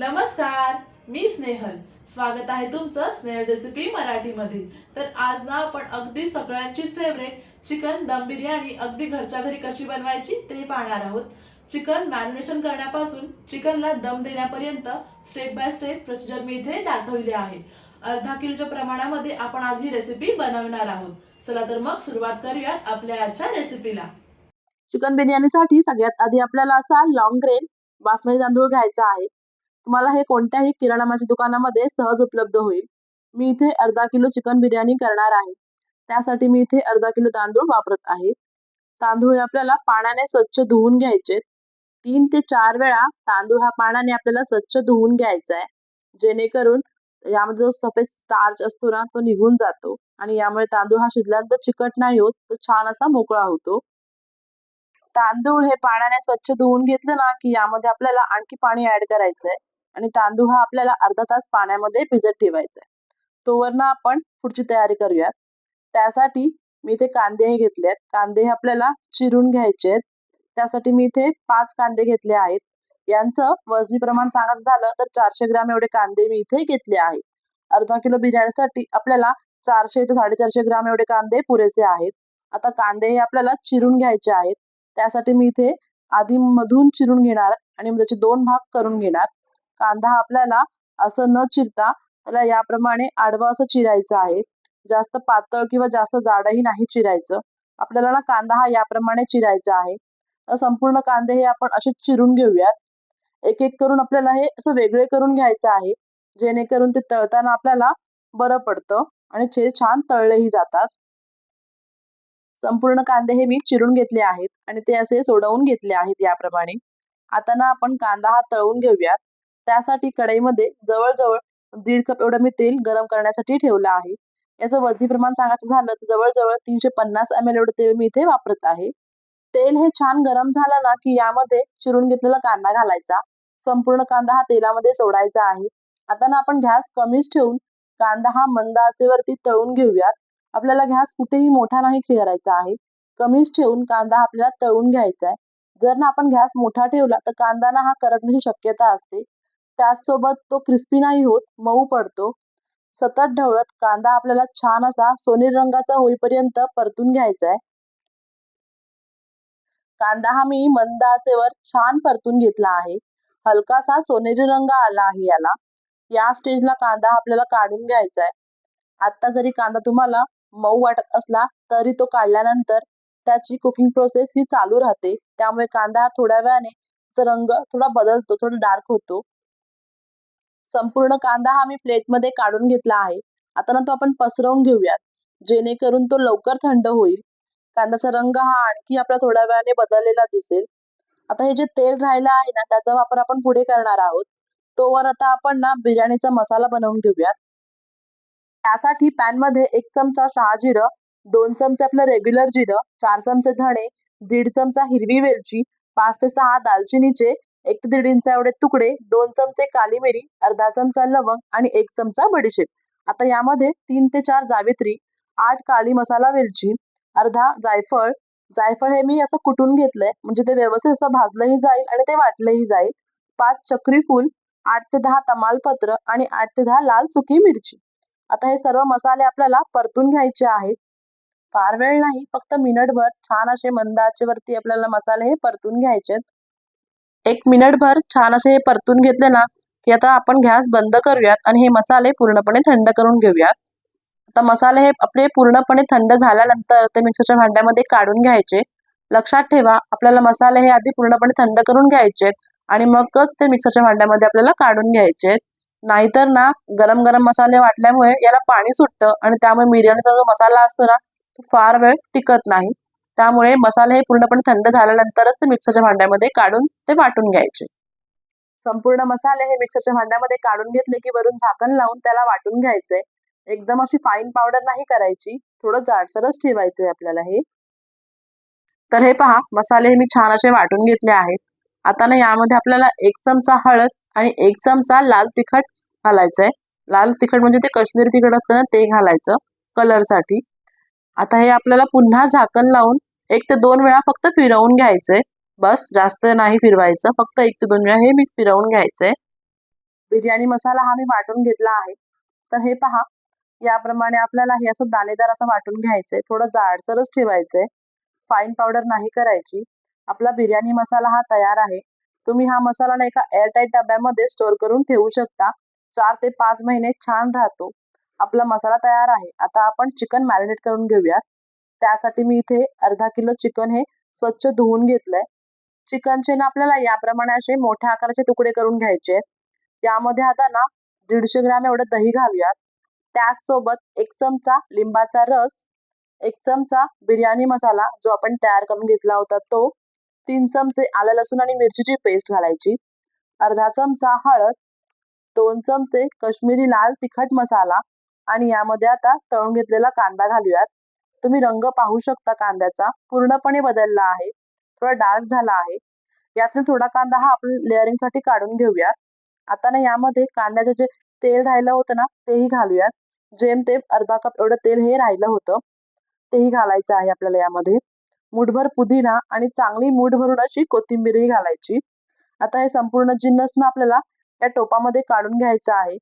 नमस्कार मी स्नेहल. स्वागत आहे तुमचं स्नेहल रेसिपी मराठीमध्ये तर आज ना आपण अगदी सगळ्यांचीच फेवरेट चिकन दम बिर्याणी अगदी घरच्या घरी कशी बनवायची ते पाहणार आहोत. चिकन मॅरिनेशन करण्यापासून चिकनला दम देण्यापर्यंत स्टेप बाय स्टेप प्रोसिजर मी इथे दाखवली आहे. अर्धा किलोच्या प्रमाणामध्ये आपण आज ही रेसिपी बनवणार आहोत. चला तर मग सुरुवात करूयात आपल्या आजच्या रेसिपीला चिकन बिर्याणीसाठी सगळ्यात आधी आपल्याला असा लॉंग ग्रेन बासमती तांदूळ घ्यायचा आहे. तुम्हाला हे कोणत्याही किराणा माझ्या दुकानामध्ये सहज उपलब्ध होईल. मी इथे अर्धा किलो चिकन बिर्याणी करणार आहे. त्यासाठी मी इथे अर्धा किलो तांदूळ वापरत आहे. तांदूळ हे आपल्याला पाण्याने स्वच्छ धुवून घ्यायचे. तीन ते चार वेळा तांदूळ हा पाण्याने आपल्याला स्वच्छ धुवून घ्यायचा आहे. जेणेकरून यामध्ये जो सफेद स्टार्च असतो ना तो निघून जातो. आणि यामुळे तांदूळ हा शिजल्यानंतर चिकट नाही होत तो छान असा मोकळा होतो. तांदूळ हे पाण्याने स्वच्छ धुवून घेतले ना की यामध्ये आपल्याला आणखी पाणी ऍड करायचंय. आणि तांदूळ हा आपल्याला अर्धा तास पाण्यामध्ये भिजत ठेवायचा आहे तोवर ना आपण पुढची तयारी करूयात. त्यासाठी मी इथे कांदेही घेतले आहेत कांदे हे आपल्याला चिरून घ्यायचे आहेत त्यासाठी मी इथे पाच कांदे घेतले आहेत. यांचं वजनी प्रमाण सांगायचं झालं तर चारशे ग्राम एवढे कांदे मी इथे घेतले आहेत. अर्धा किलो बिर्याणीसाठी आपल्याला चारशे ते साडेचारशे ग्राम एवढे कांदे पुरेसे आहेत. आता कांदे हे आपल्याला चिरून घ्यायचे आहेत. त्यासाठी मी इथे आधी मधून चिरून घेणार आणि त्याचे दोन भाग करून घेणार. कांदा हा आपल्याला असं न चिरता त्याला याप्रमाणे आडवं असं चिरायचं आहे. जास्त पातळ किंवा जास्त जाडही नाही चिरायचं. आपल्याला ना कांदा हा याप्रमाणे चिरायचा आहे. तर संपूर्ण कांदे हे आपण असे चिरून घेऊयात. एक एक करून आपल्याला हे असं वेगळे करून घ्यायचं आहे. जेणेकरून ते तळताना आपल्याला बरं पडतं आणि ते छान तळलेही जातात. संपूर्ण कांदे हे मी चिरून घेतले आहेत आणि ते असे सोडवून घेतले आहेत याप्रमाणे. आता ना आपण कांदा हा तळून घेऊयात. त्यासाठी कढईमध्ये जवळजवळ दीड कप एवढं मी तेल गरम करण्यासाठी ठेवलं आहे. याचं वजनी प्रमाण सांगायचं झालं तर जवळजवळ तीनशे पन्नास एम एल एवढं तेल मी इथे वापरत आहे. तेल हे छान गरम झालं ना की यामध्ये चिरून घेतलेला कांदा घालायचा. संपूर्ण कांदा हा तेलामध्ये सोडायचा आहे. आता ना आपण गॅस कमीच ठेवून कांदा हा मंद आचेवरती तळून घेऊयात. आपल्याला गॅस कुठेही मोठा नाही करायचा आहे. कमीच ठेवून कांदा हा आपल्याला तळून घ्यायचा आहे. जर ना आपण गॅस मोठा ठेवला तर कांदा ना हा करपण्याची शक्यता असते. त्याचसोबत तो क्रिस्पी नाही होत मऊ पडतो. सतत ढवळत कांदा आपल्याला छान असा सोनेरी रंगाचा होईपर्यंत परतून घ्यायचा आहे कांदा हा मी मंद आचेवर छान परतून घेतला आहे. हलकासा सोनेरी रंग आला आहे याला. या स्टेजला कांदा आपल्याला काढून घ्यायचा आहे आता जरी कांदा तुम्हाला मऊ वाटत असला तरी तो काढल्यानंतर त्याची कुकिंग प्रोसेस ही चालू राहते. त्यामुळे कांदा हा थोड्या वेळाने रंग थोडा बदलतो थोडा डार्क होतो. संपूर्ण कांदा हा मी प्लेटमध्ये काढून घेतला आहे. आता ना तो आपण पसरवून घेऊयात. जेणेकरून तो लवकर थंड होईल. कांद्याचा रंग हा आणखी आपला थोड्या वेळाने बदललेला दिसेल. आता हे जे तेल राहिलं आहे ना त्याचा वापर आपण पुढे करणार आहोत. तोवर आता आपण ना बिर्याणीचा मसाला बनवून घेऊयात. त्यासाठी पॅनमध्ये एक चमचा शहाजिरं दोन चमचे आपलं रेग्युलर जिरं चार चमचे धणे दीड चमचा हिरवी वेलची पाच ते सहा दालचिनीचे एक ते दीड इंचा एवढे तुकडे दोन चमचे काली मिरी अर्धा चमचा लवंग आणि एक चमचा बडीशेप. आता यामध्ये तीन ते चार जावित्री आठ काळी मसाला वेलची अर्धा जायफळ. जायफळ हे मी असं कुटून घेतलंय म्हणजे ते व्यवस्थित असं भाजलंही जाईल आणि ते वाटलंही जाईल. पाच चक्री फूल आठ ते दहा तमालपत्र आणि आठ ते दहा लाल सुकी मिरची. आता हे सर्व मसाले आपल्याला परतून घ्यायचे आहेत. फार वेळ नाही फक्त मिनिटभर छान असे मंदाचे वरती आपल्याला मसाले हे परतून घ्यायचे एक मिनिटभर छान असे हे परतून घेतले ना की आता आपण गॅस बंद करूयात आणि हे मसाले पूर्णपणे थंड करून घेऊयात. आता मसाले हे आपले पूर्णपणे थंड झाल्यानंतर ते मिक्सरच्या भांड्यामध्ये काढून घ्यायचे. लक्षात ठेवा आपल्याला मसाले हे आधी पूर्णपणे थंड करून घ्यायचेत आणि मगच ते मिक्सरच्या भांड्यामध्ये आपल्याला काढून घ्यायचे नाहीतर ना गरम गरम मसाले वाटल्यामुळे याला पाणी सुटतं आणि त्यामुळे बिर्याणीचा जो मसाला असतो ना तो फार वेळ टिकत नाही. त्यामुळे मसाले हे पूर्णपणे थंड झाल्यानंतरच ते मिक्सरच्या भांड्यामध्ये काढून ते वाटून घ्यायचे. संपूर्ण मसाले हे मिक्सरच्या भांड्यामध्ये काढून घेतले की वरून झाकण लावून त्याला वाटून घ्यायचे. एकदम अशी फाईन पावडर नाही करायची. थोडं जाडसरच ठेवायचंय आपल्याला हे. तर हे पहा मसाले हे मी छान असे वाटून घेतले आहेत. आता ना यामध्ये आपल्याला एक चमचा हळद आणि एक चमचा लाल तिखट घालायचंय. लाल तिखट म्हणजे ते काश्मीरी तिखट असतं ना ते घालायचं कलरसाठी आता हे आपल्याला पुन्हा झाकण लावून एक ते दोन वेळा फक्त फिरवून घ्यायचंय बस जास्त नाही फिरवायचं. फक्त एक ते दोन वेळा हे मी फिरवून घ्यायचंय बिर्याणी मसाला हा मी वाटून घेतला आहे. तर हे पहा. याप्रमाणे आपल्याला हे असं दाणेदार असं वाटून घ्यायचंय थोडं जाडसरच ठेवायचंय फाईन पावडर नाही करायची. आपला बिर्याणी मसाला हा तयार आहे. तुम्ही हा मसाला ना एका एअरटाईट डब्यामध्ये स्टोअर करून ठेवू शकता. चार ते पाच महिने छान राहतो. आपला मसाला तयार आहे. आता आपण चिकन मॅरिनेट करून घेऊयात. त्यासाठी मी इथे अर्धा किलो चिकन हे स्वच्छ धुवून घेतलंय. चिकनचे ना आपल्याला याप्रमाणे असे मोठ्या आकाराचे तुकडे करून घ्यायचे यामध्ये आता ना दीडशे ग्रॅम एवढं दही घालूयात. त्याचसोबत एक चमचा लिंबाचा रस एक चमचा बिर्याणी मसाला जो आपण तयार करून घेतला होता तो तीन चमचे आलं लसूण आणि मिरचीची पेस्ट घालायची. अर्धा चमचा हळद दोन चमचे कश्मीरी लाल तिखट मसाला आणि यामध्ये आता तळून घेतलेला कांदा घालूयात. तुम्ही रंग पाहू शकता कांद्याचा. पूर्णपणे बदलला आहे. थोडा डार्क झाला आहे. यातील थोडा कांदा हा आपण लेअरिंगसाठी काढून घेऊयात. आता ना यामध्ये कांद्याचं जे तेल राहिलं होतं ना तेही घालूयात. जेमतेम अर्धा कप एवढं तेल हे राहिलं होतं. तेही घालायचं आहे आपल्याला यामध्ये. मुठभर पुदिना आणि चांगली मूठ भरून अशी कोथिंबीरही घालायची. आता हे संपूर्ण जिन्नस ना आपल्याला या टोपामध्ये काढून घ्यायचं आहे.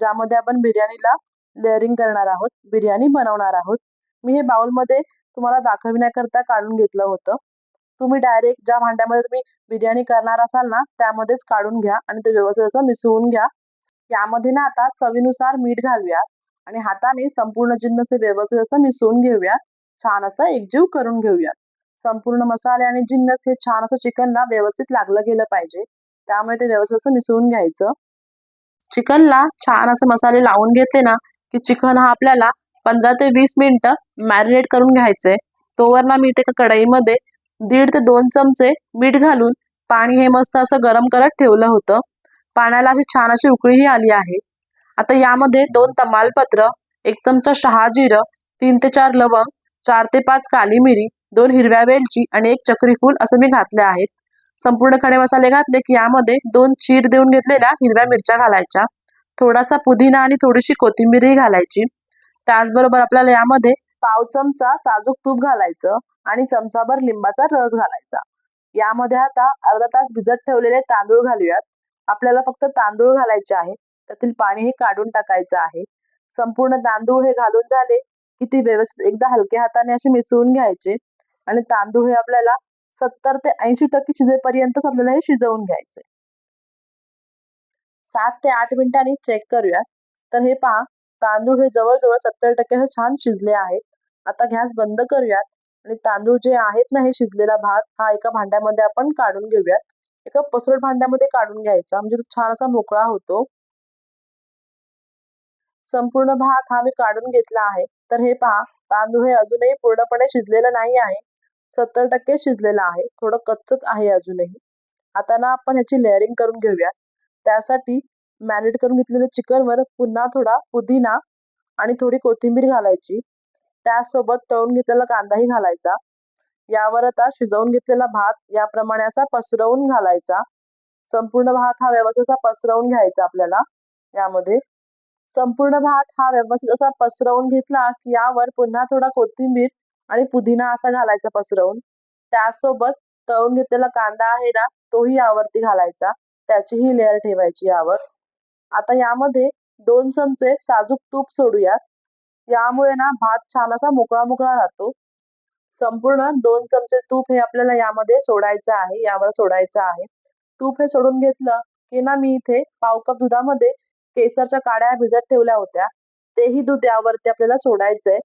ज्यामध्ये आपण बिर्याणीला लेअरिंग करणार आहोत. बिर्याणी बनवणार आहोत. मी हे बाउलमध्ये तुम्हाला दाखविण्याकरता काढून घेतलं होतं. तुम्ही डायरेक्ट ज्या भांड्यामध्ये तुम्ही बिर्याणी करणार असाल ना त्यामध्येच काढून घ्या आणि ते व्यवस्थित असं मिसळून घ्या. यामध्ये ना आता चवीनुसार मीठ घालूया आणि हाताने संपूर्ण जिन्नस हे व्यवस्थित असं मिसळून घेऊया छान असं एकजीव करून घेऊयात. संपूर्ण मसाले आणि जिन्नस हे छान असं चिकनला व्यवस्थित लागलं गेलं पाहिजे. त्यामुळे ते व्यवस्थित असं मिसळून घ्यायचं. चिकनला छान असं मसाले लावून घेतले ना की चिकन हा आपल्याला पंधरा ते वीस मिनिटं मॅरिनेट करून घ्यायचंय. तोवर ना मी ते कढईमध्ये दीड ते दोन चमचे मीठ घालून पाणी हे मस्त असं गरम करत ठेवलं होतं. पाण्याला अशी छान अशी उकळीही आली आहे. आता यामध्ये दोन तमालपत्र एक चमचा शहा जिरं तीन ते चार लवंग चार ते पाच काली मिरी दोन हिरव्या वेलची आणि एक चक्रीफूल असं मी घातले आहेत. संपूर्ण खडे मसाले घातले की यामध्ये दोन चीर देऊन घेतलेल्या हिरव्या मिरच्या घालायच्या. थोडासा पुदिना आणि थोडीशी कोथिंबीरही घालायची. त्याचबरोबर आपल्याला यामध्ये पाव चमचा साजूक तूप घालायचं आणि चमचाभर लिंबाचा रस घालायचा. यामध्ये आता अर्धा तास भिजत ठेवलेले तांदूळ घालूयात. आपल्याला फक्त तांदूळ घालायचे आहे. त्यातील पाणी हे काढून टाकायचं आहे. संपूर्ण तांदूळ हे घालून झाले की ते व्यवस्थित एकदा हलक्या हाताने असे मिसळून घ्यायचे आणि तांदूळ हे आपल्याला सत्तर ते ऐंशी टक्के शिजेपर्यंतच आपल्याला हे शिजवून घ्यायचे. सात ते आठ मिनिटांनी चेक करूयात. तर हे पहा तांदूळ हे जवळजवळ सत्तर टक्के हे छान शिजले आहेत. आता गॅस बंद करूयात आणि तांदूळ जे आहेत ना हे शिजलेला भात हा एका भांड्यामध्ये आपण काढून घेऊयात. एका पसरट भांड्यामध्ये काढून घ्यायचा. म्हणजे तो छान असा मोकळा होतो. संपूर्ण भात हा मी काढून घेतला आहे. तर हे पहा तांदूळ हे अजूनही पूर्णपणे शिजलेलं नाही आहे. सत्तर टक्के शिजलेलं आहे. थोडं कच्चच आहे अजूनही. आता ना आपण ह्याची लेअरिंग करून घेऊया त्यासाठी मॅरिनेट करून घेतलेल्या चिकनवर पुन्हा थोडा पुदिना आणि थोडी कोथिंबीर घालायची. त्यासोबत तळून घेतलेला कांदाही घालायचा. यावर आता शिजवून घेतलेला भात याप्रमाणे असा पसरवून घालायचा. संपूर्ण भात हा व्यवस्थित असा पसरवून घ्यायचा आपल्याला यामध्ये. संपूर्ण भात हा व्यवस्थित असा पसरवून घेतला की यावर पुन्हा थोडा कोथिंबीर आणि पुदिना असा घालायचा पसरवून. त्यासोबत तळून घेतलेला कांदा आहे ना तोही यावरती घालायचा. त्याचीही लेअर ठेवायची यावर. आता यामध्ये दोन चमचे साजूक तूप सोडूयात. यामुळे ना भात छान असा मोकळा मोकळा राहतो. संपूर्ण दोन चमचे तूप हे आपल्याला यामध्ये सोडायचं आहे यावर सोडायचं आहे. तूप हे सोडून घेतलं की ना मी इथे पाव कप दुधामध्ये केसरच्या काड्या भिजत ठेवल्या होत्या. तेही दूध यावरती आपल्याला सोडायचंय.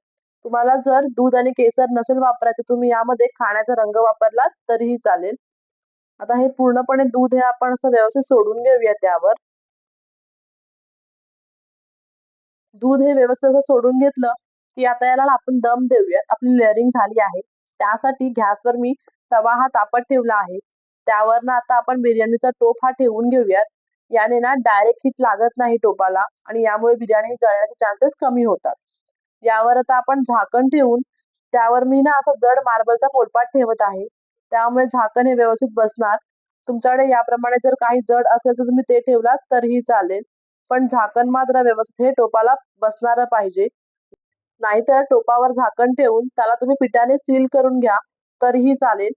तुम्हाला जर दूध आणि केसर नसेल वापरायचं तुम्ही यामध्ये खाण्याचा रंग वापरला तरीही चालेल. आता हे पूर्णपणे दूध हे आपण असं व्यवस्थित सोडून घेऊया त्यावर. दूध हे व्यवस्थित असं सोडून घेतलं की आता याला आपण दम देऊया आपली लेअरिंग झाली आहे. त्यासाठी गॅसवर मी तवा हा तापत ठेवला आहे. त्यावर ना आता आपण बिर्याणीचा टोप हा ठेवून घेऊयात. याने ना डायरेक्ट हिट लागत नाही टोपाला आणि यामुळे बिर्याणी जळण्याचे चान्सेस कमी होतात. यावर आता आपण झाकण ठेवून त्यावर मी ना असं जड मार्बलचा पोलपाट ठेवत आहे. त्यामुळे झाकण हे व्यवस्थित बसणार. तुमच्याकडे याप्रमाणे जर काही जड असेल तर तुम्ही ते ठेवलात तरीही चालेल. पण झाकण मात्र व्यवस्थित टोपाला बसणार पाहिजे. नाहीतर टोपावर झाकण ठेवून त्याला तुम्ही पिठाने सील करून घ्या तरीही चालेल.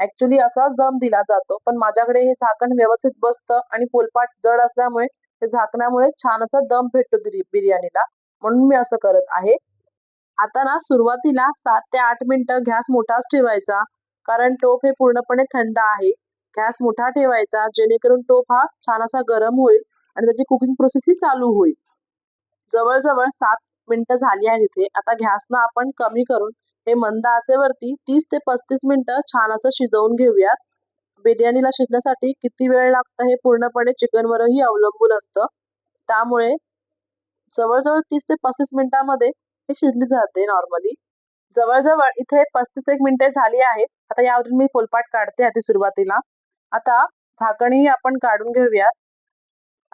ऍक्च्युली असाच दम दिला जातो पण माझ्याकडे हे झाकण व्यवस्थित बसतं आणि पोलपाट जड असल्यामुळे ते झाकण्यामुळे छान असा दम भेटतो बिर्याणीला. म्हणून मी असं करत आहे. आता ना सुरुवातीला सात ते आठ मिनिटं गॅस मोठाच ठेवायचा कारण टोप हे पूर्णपणे थंड आहे. गॅस मोठा ठेवायचा जेणेकरून टोप हा छान असा गरम होईल आणि त्याची कुकिंग प्रोसेस ही चालू होईल. जवळजवळ सात मिनिटं झाली आहेत इथे. आता गॅसना आपण कमी करून हे मंद आचेवरती तीस ते पस्तीस मिनिटं छान असं शिजवून घेऊयात. बिर्याणीला शिजण्यासाठी किती वेळ लागतं हे पूर्णपणे चिकनवरही अवलंबून असतं. त्यामुळे जवळजवळ तीस ते पस्तीस मिनिटांमध्ये हे शिजली जाते नॉर्मली जवळजवळ इथे पस्तीस एक मिनिटे झाली आहेत. आता यावरून मी पोलपाट काढते आधी सुरुवातीला. आता झाकणही आपण काढून घेऊयात.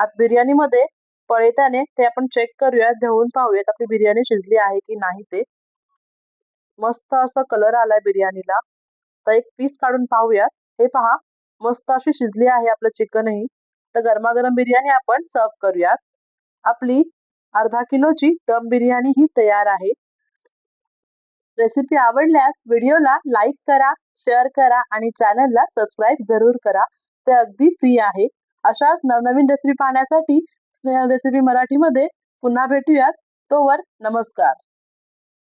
आता बिर्याणीमध्ये पळेताने ते आपण चेक करूयात ढवळून पाहूयात आपली बिर्याणी शिजली आहे की नाही ते. मस्त असा कलर आलाय बिर्याणीला. तर एक पीस काढून पाहूयात. हे पहा मस्त अशी शिजली आहे आपलं चिकनही. तर गरमागरम बिर्याणी आपण सर्व करूयात. आपली अर्धा किलोची दम बिर्याणी ही तयार आहे. रेसिपी आवडल्यास व्हिडिओला लाईक करा शेअर करा आणि चॅनलला सबस्क्राईब जरूर करा. ते अगदी फ्री आहे. अशाच नवनवीन रेसिपी पाहण्यासाठी स्नेहल रेसिपी मराठीमध्ये पुन्हा भेटूयात. तोवर नमस्कार.